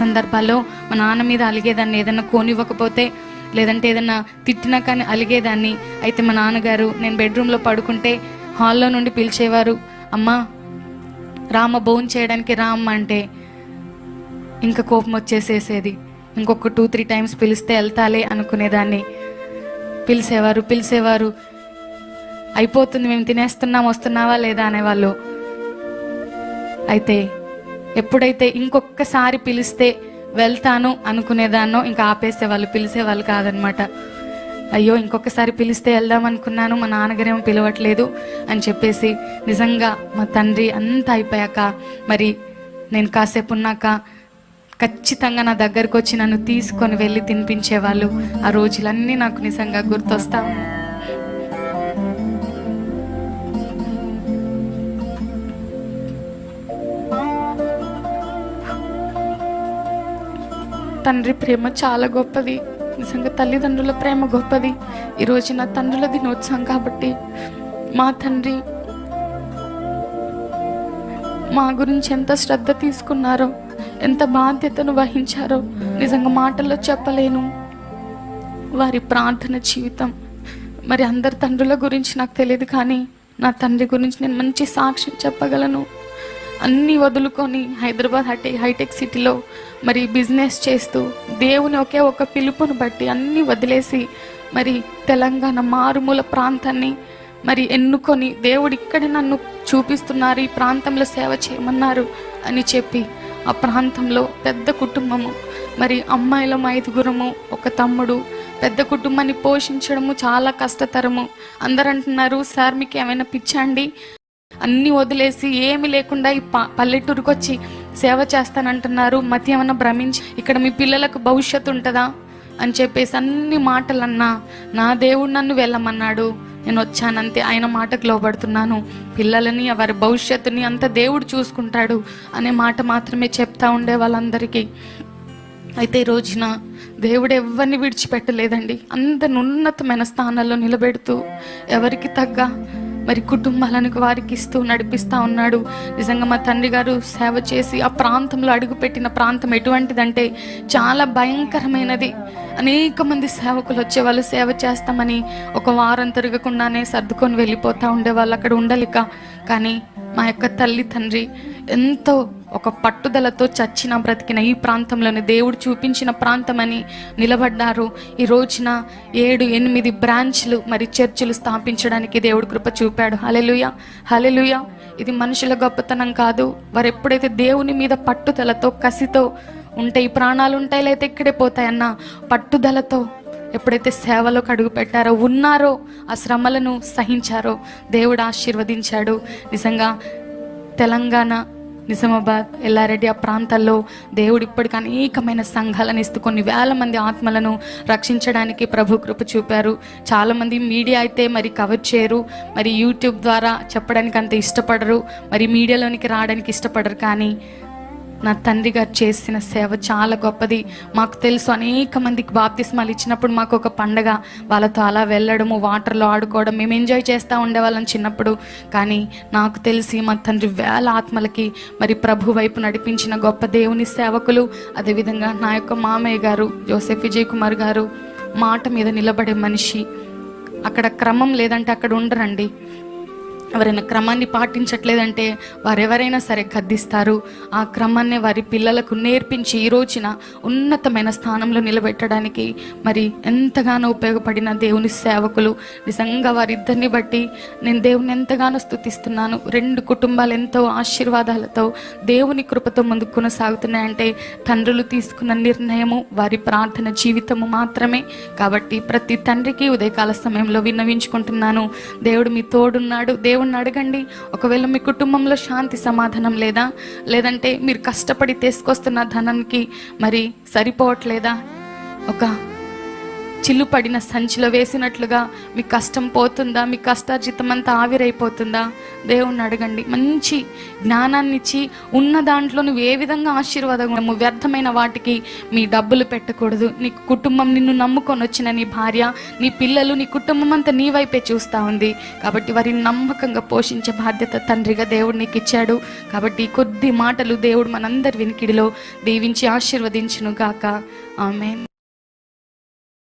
సందర్భాల్లో మా నాన్న మీద అలిగేదాన్ని ఏదన్నా కోనివ్వకపోతే లేదంటే ఏదన్నా తిట్టినా కానీ అలిగేదాన్ని. అయితే మా నాన్నగారు నేను బెడ్రూమ్లో పడుకుంటే హాల్లో నుండి పిలిచేవారు అమ్మా రామ బోన్ చేయడానికి రామ్మ అంటే ఇంకా కోపం వచ్చేసేసేది. ఇంకొక టూ త్రీ టైమ్స్ పిలిస్తే వెళ్తాలే అనుకునేదాన్ని. పిలిచేవారు పిలిచేవారు అయిపోతుంది మేము తినేస్తున్నాం వస్తున్నావా లేదా అనేవాళ్ళు. అయితే ఎప్పుడైతే ఇంకొకసారి పిలిస్తే వెళ్తాను అనుకునేదాన్నో ఇంకా ఆపేసేవాళ్ళు పిలిచేవాళ్ళు కాదనమాట. అయ్యో ఇంకొకసారి పిలిస్తే వెళ్దాం అనుకున్నాను మా నాన్నగారేమో పిలవట్లేదు అని చెప్పేసి నిజంగా మా తండ్రి అంతా అయిపోయాక మరి నేను కాసేపు ఉన్నాక ఖచ్చితంగా నా దగ్గరకు వచ్చి నన్ను తీసుకొని వెళ్ళి తినిపించేవాళ్ళు. ఆ రోజులన్నీ నాకు నిజంగా గుర్తొస్తాను తండ్రి ప్రేమ చాలా గొప్పది. నిజంగా తల్లిదండ్రుల ప్రేమ గొప్పది. ఈరోజు నా తండ్రుల దినోత్సవం కాబట్టి మా తండ్రి మా గురించి ఎంత శ్రద్ధ తీసుకున్నారో ఎంత బాధ్యతను వహించారో నిజంగా మాటల్లో చెప్పలేను. వారి ప్రార్థన జీవితం. మరి అందరి తండ్రుల గురించి నాకు తెలియదు కానీ నా తండ్రి గురించి నేను మంచి సాక్ష్యం చెప్పగలను. అన్నీ వదులుకొని హైదరాబాద్ హైటెక్ హైటెక్ సిటీలో మరి బిజినెస్ చేస్తూ దేవుని ఒకే ఒక పిలుపును బట్టి అన్నీ వదిలేసి మరి తెలంగాణ మారుమూల ప్రాంతాన్ని మరి ఎన్నుకొని దేవుడు ఇక్కడే నన్ను చూపిస్తున్నారు ఈ ప్రాంతంలో సేవ చేయమన్నారు అని చెప్పి ఆ ప్రాంతంలో పెద్ద కుటుంబము మరి అమ్మాయిలం ఐదుగురము ఒక తమ్ముడు పెద్ద కుటుంబాన్ని పోషించడము చాలా కష్టతరము. అందరు అంటున్నారు సార్ మీకు ఏమైనా పిచ్చండి అన్నీ వదిలేసి ఏమి లేకుండా ఈ ప- పల్లెటూరుకు వచ్చి సేవ చేస్తానంటున్నారు. మతి ఏమన్నా భ్రమించి ఇక్కడ మీ పిల్లలకు భవిష్యత్తు ఉంటుందా? అని చెప్పేసి అన్ని మాటలన్నా నా దేవుడు నన్ను వెళ్ళమన్నాడు. నేను వచ్చానంతే ఆయన మాటకు లోబడుతున్నాను. పిల్లలని వారి భవిష్యత్తుని అంత దేవుడు చూసుకుంటాడు. అనే మాట మాత్రమే చెప్తా ఉండే వాళ్ళందరికీ. అయితే ఈ రోజున దేవుడు ఎవరిని విడిచిపెట్టలేదండి. అందరిని ఉన్నతమైన స్థానాల్లో నిలబెడుతూ ఎవరికి తగ్గ మరి కుటుంబాలను వారికి ఇస్తూ నడిపిస్తూ ఉన్నాడు. నిజంగా మా తండ్రి గారు సేవ చేసి ఆ ప్రాంతంలో అడుగుపెట్టిన ప్రాంతం ఎటువంటిదంటే చాలా భయంకరమైనది. అనేక మంది సేవకులు వచ్చే వాళ్ళు సేవ చేస్తామని ఒక వారం తిరగకుండానే సర్దుకొని వెళ్ళిపోతూ ఉండేవాళ్ళు అక్కడ ఉండలేక. కానీ మా యొక్క తల్లి తండ్రి ఎంతో ఒక పట్టుదలతో చచ్చిన బ్రతికిన ఈ ప్రాంతంలోని దేవుడు చూపించిన ప్రాంతం అని నిలబడ్డారు. ఈ రోజున ఏడు ఎనిమిది బ్రాంచ్లు మరి చర్చిలు స్థాపించడానికి దేవుడు కృప చూపాడు. హలెలుయ హలెలుయ ఇది మనుషుల గొప్పతనం కాదు. వారు ఎప్పుడైతే దేవుని మీద పట్టుదలతో కసితో ఉంటే ఈ ప్రాణాలు ఉంటాయి లేకపోతే ఇక్కడే పోతాయన్న పట్టుదలతో ఎప్పుడైతే సేవలోకి అడుగు పెట్టారో ఉన్నారో ఆ శ్రమలను సహించారో దేవుడు ఆశీర్వదించాడు. నిజంగా తెలంగాణ నిజామాబాద్ ఎల్లారెడ్డి ఆ ప్రాంతాల్లో దేవుడు ఇప్పటికి అనేకమైన సంఘాలను ఇస్తూ కొన్ని వేల మంది ఆత్మలను రక్షించడానికి ప్రభు కృప చూపారు. చాలామంది మీడియా అయితే మరి కవర్ చేయరు మరి యూట్యూబ్ ద్వారా చెప్పడానికి అంత ఇష్టపడరు మరి మీడియాలోనికి రావడానికి ఇష్టపడరు కానీ నా తండ్రి గారు చేసిన సేవ చాలా గొప్పది. మాకు తెలుసు అనేక మందికి బాప్తిస్మాలు ఇచ్చినప్పుడు మాకు ఒక పండగ. వాళ్ళతో అలా వెళ్ళడము వాటర్లో ఆడుకోవడం మేము ఎంజాయ్ చేస్తూ ఉండేవాళ్ళం చిన్నప్పుడు. కానీ నాకు తెలిసి మా తండ్రి వేల ఆత్మలకి మరి ప్రభు వైపు నడిపించిన గొప్ప దేవుని సేవకులు అదేవిధంగా నా యొక్క మామయ్య గారు జోసెఫ్ విజయ్ కుమార్ గారు మాట మీద నిలబడే మనిషి. అక్కడ క్రమం లేదంటే అక్కడ ఉండరండి. ఎవరైనా క్రమాన్ని పాటించట్లేదంటే వారెవరైనా సరే గద్దిస్తారు ఆ క్రమాన్ని వారి పిల్లలకు నేర్పించి ఈ రోజున ఉన్నతమైన స్థానంలో నిలబెట్టడానికి మరి ఎంతగానో ఉపయోగపడిన దేవుని సేవకులు. నిజంగా వారిద్దరిని బట్టి నేను దేవుని ఎంతగానో స్థుతిస్తున్నాను రెండు కుటుంబాలు ఎంతో ఆశీర్వాదాలతో దేవుని కృపతో ముందుకు కొనసాగుతున్నాయంటే తండ్రులు తీసుకున్న నిర్ణయము వారి ప్రార్థన జీవితము మాత్రమే. కాబట్టి ప్రతి తండ్రికి ఉదయకాల సమయంలో విన్నవించుకుంటున్నాను. దేవుడు మీ తోడున్నాడు. దేవుణ్ణి అడగండి. ఒకవేళ మీ కుటుంబంలో శాంతి సమాధానం లేదా లేదంటే మీరు కష్టపడి తీసుకొస్తున్న ధనానికి మరి సరిపోవట్లేదా? ఒక చిల్లు పడిన సంచిలో వేసినట్లుగా మీ కష్టం పోతుందా? మీ కష్టార్జితం అంతా ఆవిరైపోతుందా? దేవుణ్ణి అడగండి. మంచి జ్ఞానాన్ని ఇచ్చి ఉన్న దాంట్లో నువ్వు ఏ విధంగా ఆశీర్వాదం వ్యర్థమైన వాటికి మీ డబ్బులు పెట్టకూడదు. నీ కుటుంబం నిన్ను నమ్ముకొని వచ్చిన నీ భార్య నీ పిల్లలు నీ కుటుంబం అంతా నీ వైపే చూస్తూ ఉంది. కాబట్టి వారిని నమ్మకంగా పోషించే బాధ్యత తండ్రిగా దేవుడు నీకు ఇచ్చాడు. కాబట్టి కొద్ది మాటలు దేవుడు మనందరి వినికిడిలో దీవించి ఆశీర్వదించును గాక ఆమె